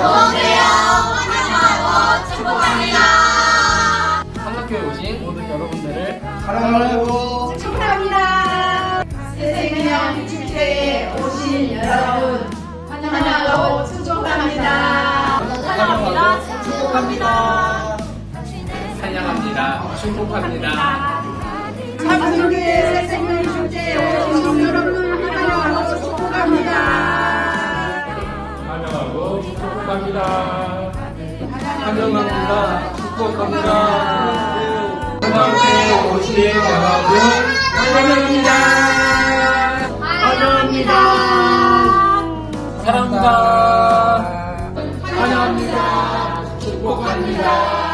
모세요 환영하고 축복합니다. 삼각교회 오신 모든 여러분들을 사랑하고 축복합니다. 새생명 축제에 오신 여러분 환영하고 축복합니다. 사랑합니다. 축복합니다. 사랑합니다. 축복합니다. 삼각교회 새생명 이름으로 축복합니다. 환영합니다. 축복합니다. 하나님의 오신 여러분 환영합니다. 환영합니다. 사랑합니다. 환영합니다. 축복합니다.